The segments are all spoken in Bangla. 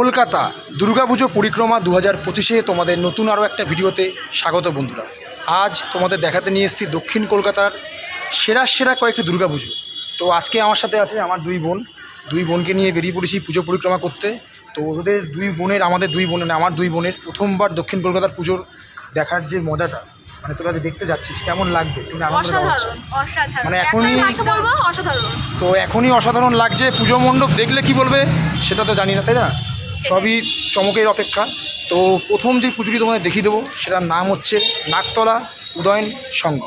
কলকাতা দুর্গাপুজো পরিক্রমা দু হাজার পঁচিশে তোমাদের নতুন আরও একটা ভিডিওতে স্বাগত বন্ধুরা। আজ তোমাদের দেখাতে নিয়ে এসেছি দক্ষিণ কলকাতার সেরা সেরা কয়েকটি দুর্গাপুজো। তো আজকে আমার সাথে আছে আমার দুই বোন। দুই বোনকে নিয়ে বেরিয়ে পড়েছি পুজো পরিক্রমা করতে। তো ওদের দুই বোনের আমাদের দুই বোনের আমার দুই বোনের প্রথমবার দক্ষিণ কলকাতার পুজোর দেখার যে মজাটা মানে তোরা যে দেখতে যাচ্ছিস কেমন লাগবে? তুমি আনন্দ মানে এখনই- তো এখনই অসাধারণ লাগছে। পুজো মণ্ডপ দেখলে কি বলবে সেটা তো জানি না তাই না? সবই চমকের অপেক্ষা। তো প্রথম যে পুজোটি তোমাদের দেখিয়ে দেবো, সেটার নাম হচ্ছে নাকতলা উদয়ন সংঘ।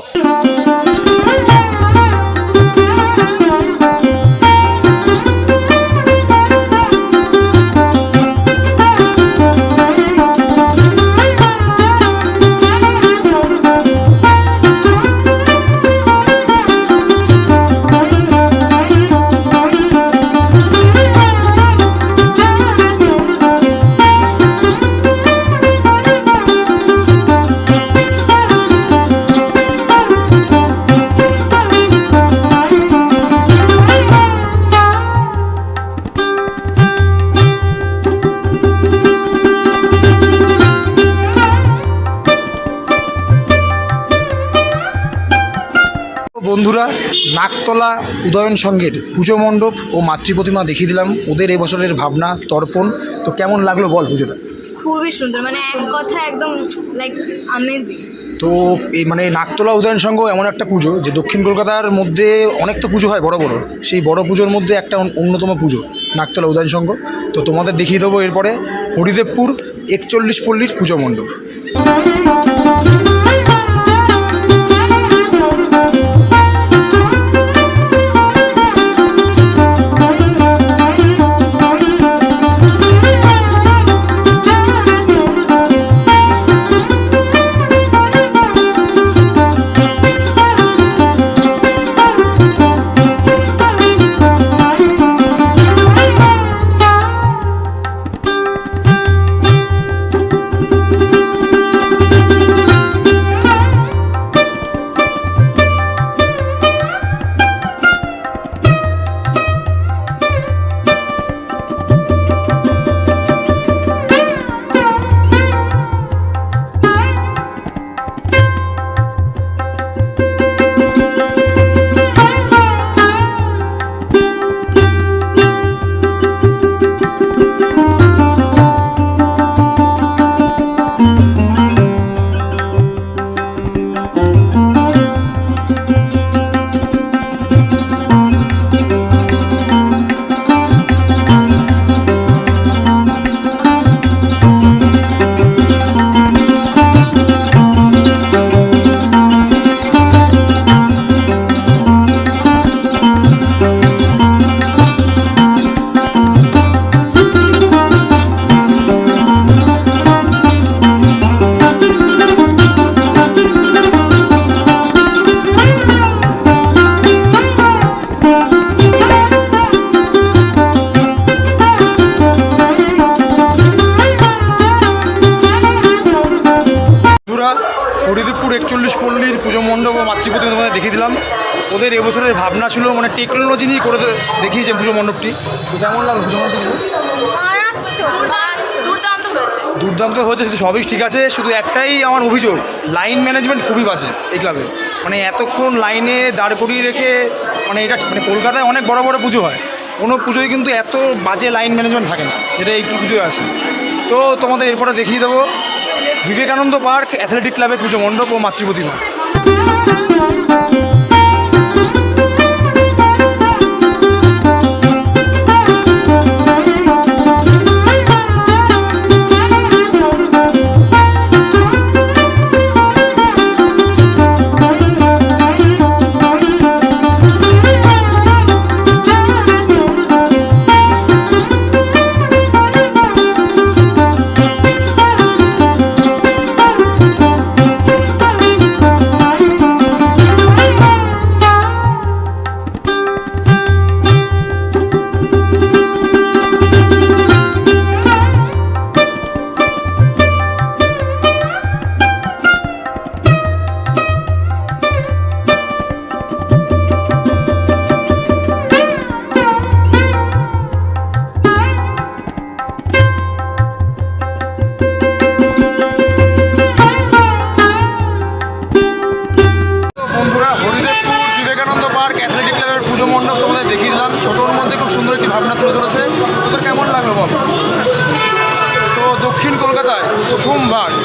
নাকতলা উদয়ন সংঘের পুজো মণ্ডপ ও মাতৃ প্রতিমা দেখিয়ে দিলাম। ওদের এবছরের ভাবনা তর্পণ তো কেমন লাগল বল পুজোটা? খুবই সুন্দর মানে এক কথা একদম লাইক আমেজিং তো এই মানে নাকতলা উদয়ন সংঘ এমন একটা পুজো যে দক্ষিণ কলকাতার মধ্যে অনেক তো পুজো হয় বড় বড় সেই বড় পুজোর মধ্যে একটা অন্যতম পুজো নাকতলা উদয়ন সংঘ। তো তোমাদের দেখিয়ে দেবো এরপরে হরিদেবপুর একচল্লিশ পল্লীর পুজো মণ্ডপ। ওদের এবছরের ভাবনা ছিল মানে টেকনোলজি নিয়ে করে দেখিয়েছে পুজো মণ্ডপটি। তো কেমন লাগল পুজো দুর্দান্ত হয়েছে। শুধু সবই ঠিক আছে শুধু একটাই আমার অভিযোগ লাইন ম্যানেজমেন্ট খুবই বাজে এই ক্লাবে মানে এতক্ষণ লাইনে দাঁড় করিয়ে রেখে মানে এটা মানে কলকাতায় অনেক বড় বড় পুজো হয়। কোনো পুজোয় কিন্তু এত বাজে লাইন ম্যানেজমেন্ট থাকে না যেটা এই পুজোয় আছে। তো তোমাদের এরপরে দেখিয়ে দেবো বিবেকানন্দ পার্ক অ্যাথলেটিক ক্লাবের পুজো মণ্ডপ ও মাতৃপ্রতিমা। tumbar.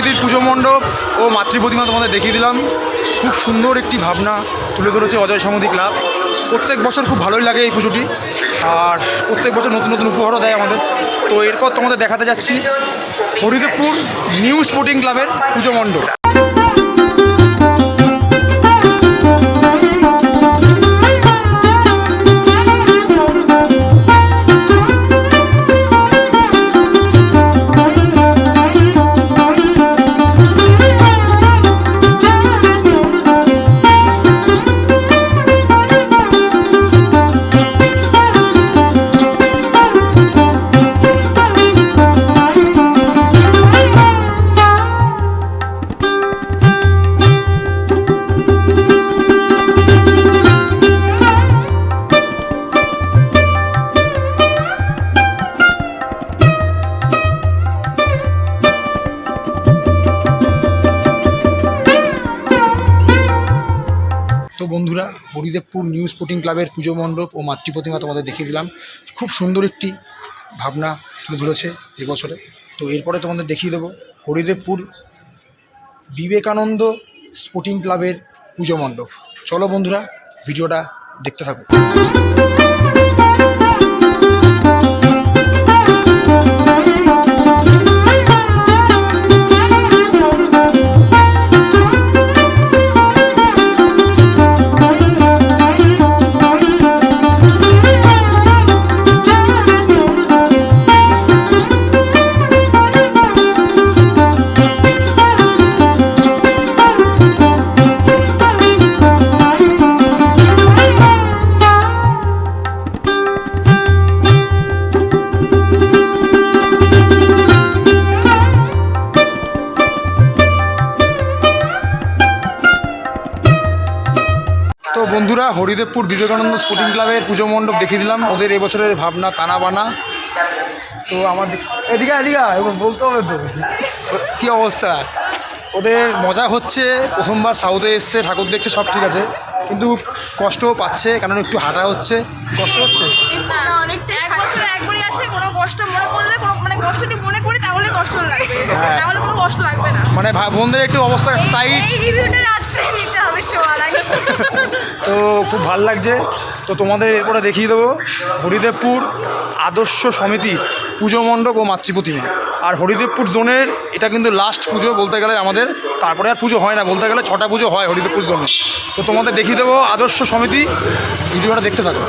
সমিতির পুজো মণ্ডপ ও মাতৃপ্রতিমা তোমাদের দেখিয়ে দিলাম। খুব সুন্দর একটি ভাবনা তুলে ধরেছে অজয় সমিতি ক্লাব প্রত্যেক বছর খুব ভালোই লাগে এই পুজোটি। আর প্রত্যেক বছর নতুন নতুন উপহারও দেয় আমাদের। তো এরপর তোমাদের দেখাতে যাচ্ছি হরিদেবপুর নিউ স্পোর্টিং ক্লাবের পুজো মণ্ডপ। হরিদেবপুর নিউ স্পোর্টিং ক্লাবের পুজো মণ্ডপ ও মাতৃ প্রতিমা তোমাদের দেখিয়ে দিলাম। খুব সুন্দর একটি ভাবনা তুলে ধরেছে এবছরে। তো এরপরে তোমাদের দেখিয়ে দেবো হরিদেবপুর বিবেকানন্দ স্পোর্টিং ক্লাবের পুজো মণ্ডপ। চলো বন্ধুরা, ভিডিওটা দেখতে থাকো। বন্ধুরা হরিদেবপুর বিবেকানন্দ স্পোর্টিং ক্লাবের পুজো মণ্ডপ দেখিয়ে দিলাম। ওদের এবছরের ভাবনা তানা বানা তো আমার দিক- এদিকে এদিকে বলতে হবে তো। কী অবস্থা? ওদের মজা হচ্ছে প্রথমবার সাউথে এসছে ঠাকুর দেখছে সব ঠিক আছে। কিন্তু কষ্টও পাচ্ছে কারণ একটু হাঁটা হচ্ছে। কষ্ট হচ্ছে? এক বছরে একবারই আসে কোনো কষ্ট মনে পড়লে মানে কষ্ট যদি মনে করি তাহলে কষ্ট লাগবে। হ্যাঁ। তাহলে কোনো কষ্ট লাগবে না। মানে বোনদের একটু অবস্থা টাইট তো খুব ভালো লাগছে। তো তোমাদের এরপরে দেখিয়ে দেবো। হরিদেবপুর আদর্শ সমিতি পুজো মণ্ডপ ও মাতৃপ্রতিমা। আর হরিদেবপুর জোনের এটা কিন্তু লাস্ট পুজো বলতে গেলে আমাদের। তারপরে আর পুজো হয় না, বলতে গেলে ছটা পুজো হয় হরিদেবপুর জোনে। তো তোমাদের দেখিয়ে দেবো আদর্শ সমিতি। ভিডিওটা দেখতে থাকো।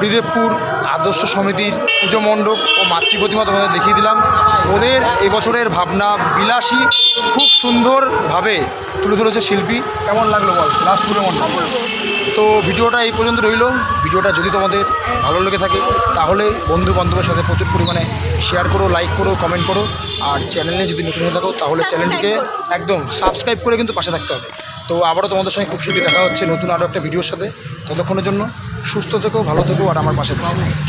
হরিদেবপুর আদর্শ সমিতির পুজো মণ্ডপ ও মাতৃ প্রতিমা তোমাদের দেখিয়ে দিলাম। ওদের এবছরের ভাবনা বিলাসী খুব সুন্দরভাবে তুলে ধরেছে শিল্পী। কেমন লাগল বল? লাস্ট পুজো মণ্ডপ। তো ভিডিওটা এই পর্যন্ত রইল। ভিডিওটা যদি তোমাদের ভালো লেগে থাকে তাহলে বন্ধু বান্ধবের সাথে প্রচুর পরিমাণে শেয়ার করো লাইক করো কমেন্ট করো। আর চ্যানেলে যদি নতুন হয়ে থাকো তাহলে চ্যানেলটিকে একদম সাবস্ক্রাইব করে কিন্তু পাশে থাকতে হবে। তো আবারও তোমাদের সঙ্গে খুব শীঘ্রই দেখা হচ্ছে নতুন আরও একটা ভিডিওর সাথে। ততক্ষণের জন্য সুস্থ থেকো, ভালো থেকো, আর আমার পাশে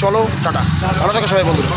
চলো, টাটা। ভালো থেকো সবাই, বন্ধুরা।